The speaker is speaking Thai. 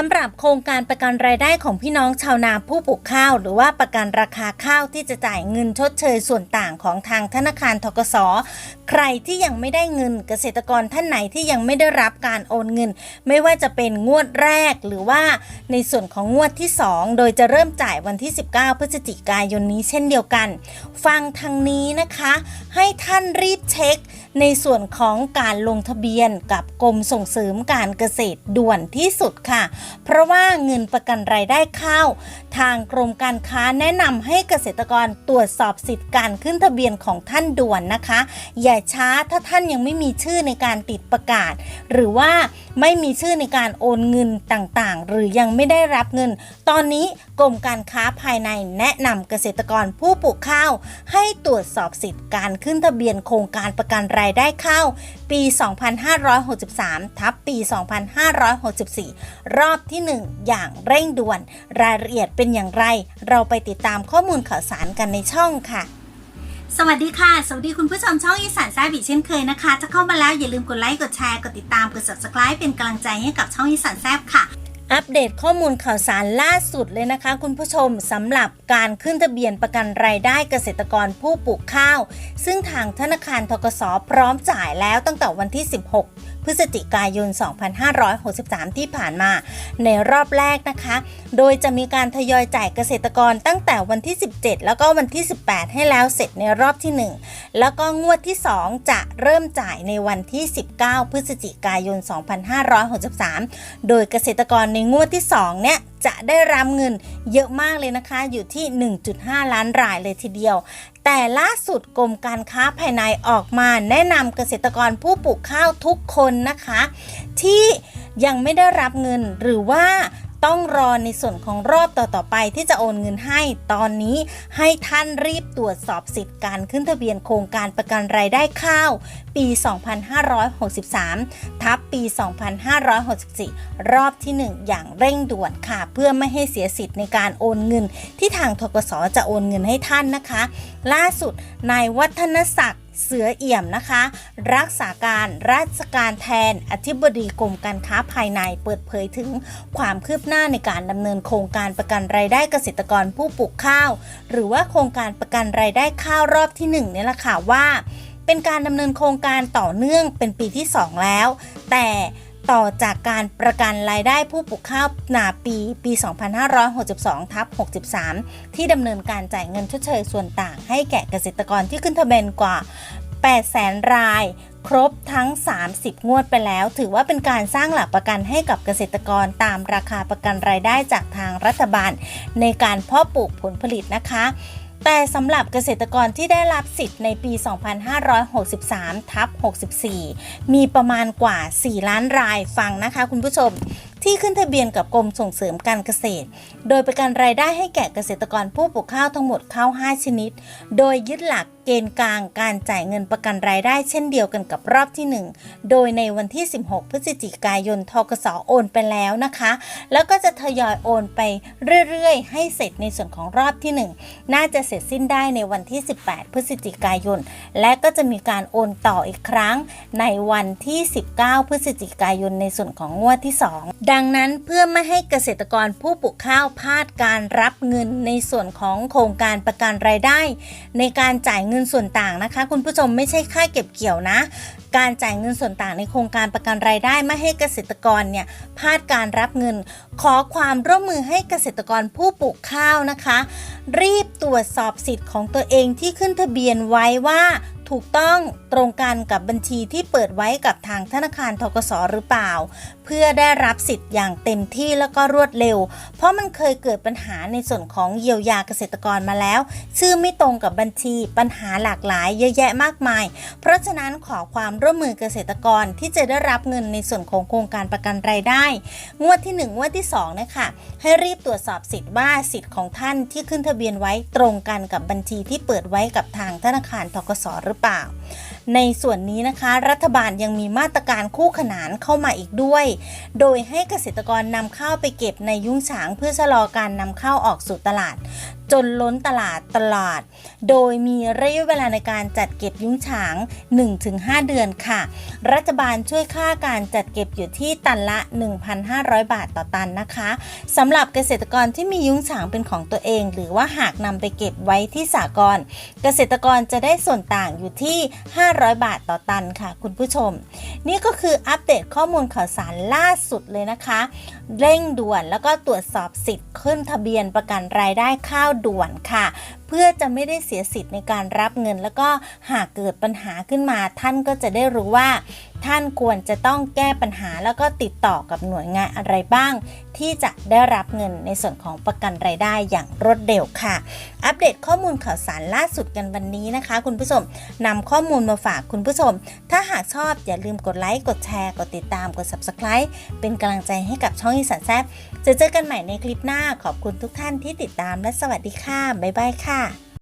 สำหรับโครงการประกันรายได้ของพี่น้องชาวนาผู้ปลูกข้าว หรือว่าประกันราคาข้าวที่จะจ่ายเงินชดเชยส่วนต่างของทางธนาคารทกส ใครที่ยังไม่ได้เงินเกษตรกรท่านไหนที่ยังไม่ได้รับการโอนเงิน ไม่ว่าจะเป็นงวดแรกหรือว่าในส่วนของงวดที่ 2 โดยจะเริ่มจ่ายวันที่ 19 พฤศจิกายนนี้เช่นเดียวกัน ฟังทางนี้นะคะ ให้ท่านรีบเช็ค ในส่วนของการลงทะเบียนกับกรมส่งเสริมการเกษตรด่วนที่สุดค่ะเพราะว่าเงินประกันรายได้ข้าว ทางกรมการค้าแนะนำให้เกษตรกรตรวจสอบสิทธิ์การขึ้นทะเบียนของท่านด่วนนะคะ อย่าช้าถ้าท่านยังไม่มีชื่อในการติดประกาศ หรือว่าไม่มีชื่อในการโอนเงินต่างๆ หรือยังไม่ได้รับเงิน ตอนนี้กรมการค้าภายในแนะนำเกษตรกรผู้ปลูกข้าว ให้ตรวจสอบสิทธิ์การขึ้นทะเบียนโครงการประกันรายได้ข้าวปี 2563 ทับปี 2564 รอบที่ 1 อย่างเร่งด่วน รายละเอียดเป็นอย่างไร เราไปติดตามข้อมูลข่าวสารกันในช่องค่ะ สวัสดีค่ะ สวัสดีคุณผู้ชมช่องอีสานแซ่บอีกเช่นเคยนะคะ ถ้าเข้ามาแล้วอย่าลืมกดไลค์ กดแชร์ กดติดตาม กด subscribe เป็นกำลังใจให้กับช่องอีสานแซ่บค่ะอัปเดตข้อมูลข่าวสารล่าสุดเลยนะคะ คุณผู้ชมสำหรับการขึ้นทะเบียนประกันรายได้เกษตรกรผู้ปลูกข้าว ซึ่งทางธนาคารทกสพร้อมจ่ายแล้วตั้งแต่วันที่ 16 พฤศจิกายน 2563 ที่ผ่านมาในรอบแรกนะคะ โดยจะมีการทยอยจ่ายเกษตรกรตั้งแต่วันที่ 17 แล้วก็วันที่ 18 ให้แล้วเสร็จในรอบที่ 1 แล้วก็งวดที่ 2 จะเริ่มจ่ายในวันที่ 19 พฤศจิกายน 2563 โดยเกษตรกรในงวดที่ 2 เนี่ยจะได้รับเงินเยอะมากเลยนะคะ อยู่ที่ 1.5 ล้านรายเลยทีเดียว แต่ล่าสุดกรมการค้าภายในออกมา แนะนำเกษตรกรผู้ปลูกข้าวทุกคนนะคะ ที่ยังไม่ได้รับเงินหรือว่า ต้องรอในส่วนของรอบต่อๆไปที่จะโอนเงินให้ ตอนนี้ให้ท่านรีบตรวจสอบสิทธิ์การขึ้นทะเบียนโครงการประกันรายได้ข้าว ปี 2563 ทับปี 2564 รอบที่ 1 อย่างเร่งด่วนค่ะ เพื่อไม่ให้เสียสิทธิ์ในการโอนเงิน ที่ทางทกสจะโอนเงินให้ท่านนะคะ ล่าสุดนายวัฒนศักดิ์ เสือเอี่ยมนะคะ รักษาการราชการแทนอธิบดีกรมการค้าภายในเปิดเผยถึงความคืบหน้าในการดำเนินโครงการประกันรายได้เกษตรกรผู้ปลูกข้าว หรือว่าโครงการประกันรายได้ข้าวรอบที่1นี่แหละค่ะว่า เป็นการดำเนินโครงการต่อเนื่องเป็นปีที่ 2 แล้ว แต่ ต่อจากการประกันรายได้ผู้ปลูกข้าวนาปีปี 2562ทับ63 ที่ดำเนินการจ่ายเงินชดเชยส่วนต่างให้แก่เกษตรกรที่ขึ้นทะเบียนกว่า 8 แสนราย ครบทั้ง 30 งวดไปแล้ว ถือว่าเป็นการสร้างหลักประกันให้กับเกษตรกรตามราคาประกันรายได้จากทางรัฐบาล ในการเพาะปลูกผลผลิตนะคะ แต่สำหรับเกษตรกรที่ได้รับสิทธิ์ในปี 2563 ทับ 64 มีประมาณกว่า 4 ล้านรายฟังนะคะคุณผู้ชม ที่ขึ้นทะเบียนกับกรมส่งเสริมการเกษตร โดยประกันรายได้ให้แก่เกษตรกรผู้ปลูกข้าวทั้งหมดข้าว 5 ชนิด โดยยึดหลัก เกณฑ์กลางการจ่ายเงินประกันรายได้เช่นเดียวกันกับรอบที่ 1 โดยในวันที่ 16 พฤศจิกายนทกสโอนไปแล้วนะคะ แล้วก็จะทยอยโอนไปเรื่อยๆ ให้เสร็จในส่วนของรอบที่ 1 น่าจะเสร็จสิ้นได้ในวันที่ 18 พฤศจิกายน และก็จะมีการโอนต่ออีกครั้งในวันที่ 19 พฤศจิกายนในส่วนของงวดที่ 2 ดังนั้นเพื่อไม่ให้เกษตรกรผู้ปลูกข้าวพลาดการรับเงินในส่วนของโครงการประกันรายได้ ในการจ่ายเงินินส่วนต่างนะคะ คุณผู้ชมไม่ใช่ค่าเก็บเกี่ยวนะ การจ่ายเงินส่วนต่างในโครงการประกันรายได้ไม่ให้เกษตรกรเนี่ยพลาดการรับเงิน ขอความร่วมมือให้เกษตรกรผู้ปลูกข้าวนะคะ รีบตรวจสอบสิทธิ์ของตัวเองที่ขึ้นทะเบียนไว้ว่า ถูกต้องตรงกันกับบัญชีที่เปิดไว้กับทางธนาคารทกสหรือเปล่า เพื่อได้รับสิทธิ์อย่างเต็มที่แล้วก็รวดเร็ว เพราะมันเคยเกิดปัญหาในส่วนของเยียวยาเกษตรกรมาแล้ว ชื่อไม่ตรงกับบัญชีปัญหาหลากหลายเยอะแยะมากมาย เพราะฉะนั้นขอความร่วมมือเกษตรกรที่จะได้รับเงินในส่วนของโครงการประกันรายได้ งวดที่ 1 งวดที่ 2 นะคะ ให้รีบตรวจสอบสิทธิ์ว่าสิทธิ์ของท่านที่ขึ้นทะเบียนไว้ตรงกันกับบัญชีที่เปิดไว้กับทางธนาคารทกสหรือเปล่า ในส่วนนี้นะคะ รัฐบาลยังมีมาตรการคู่ขนานเข้ามาอีกด้วย โดยให้เกษตรกรนำข้าวไปเก็บในยุ้งฉางเพื่อชะลอการนำข้าวออกสู่ตลาด จนล้นตลาดตลาดโดยมีระยะเวลาในการจัดเก็บยุ้งฉาง 1-5 เดือนค่ะ รัฐบาลช่วยค่าการจัดเก็บอยู่ที่ตันละ 1,500 บาทต่อตันนะคะสำหรับเกษตรกรที่มียุ้งฉางเป็นของตัวเอง หรือว่าหากนำไปเก็บไว้ที่สากลเกษตรกรจะได้ส่วนต่างอยู่ที่ 500 บาทต่อตันค่ะ คุณผู้ชม นี่ก็คืออัปเดตข้อมูลข่าวสารล่าสุดเลยนะคะ เร่งด่วนแล้วก็ตรวจสอบสิทธิ์ขึ้นทะเบียนประกันรายได้ข้าวด่วนค่ะเพื่อจะไม่ได้เสียสิทธิ์ในการรับเงิน แล้วก็หากเกิดปัญหาขึ้นมา ท่านก็จะได้รู้ว่า ท่านควรจะต้องแก้ปัญหาแล้วก็ติดต่อกับหน่วยงานอะไรบ้าง ที่จะได้รับเงินในส่วนของประกันรายได้อย่างรวดเร็วค่ะ อัปเดตข้อมูลข่าวสารล่าสุดกันวันนี้นะคะ คุณผู้ชมนำข้อมูลมาฝากคุณผู้ชม ถ้าหากชอบอย่าลืมกดไลค์กดแชร์กดติดตามกด subscribe เป็นกำลังใจให้กับช่องอีสานแซบจะเจอกันใหม่ในคลิปหน้าขอบคุณทุกท่านที่ติดตามและสวัสดีค่ะบ๊ายบายค่ะ Bye.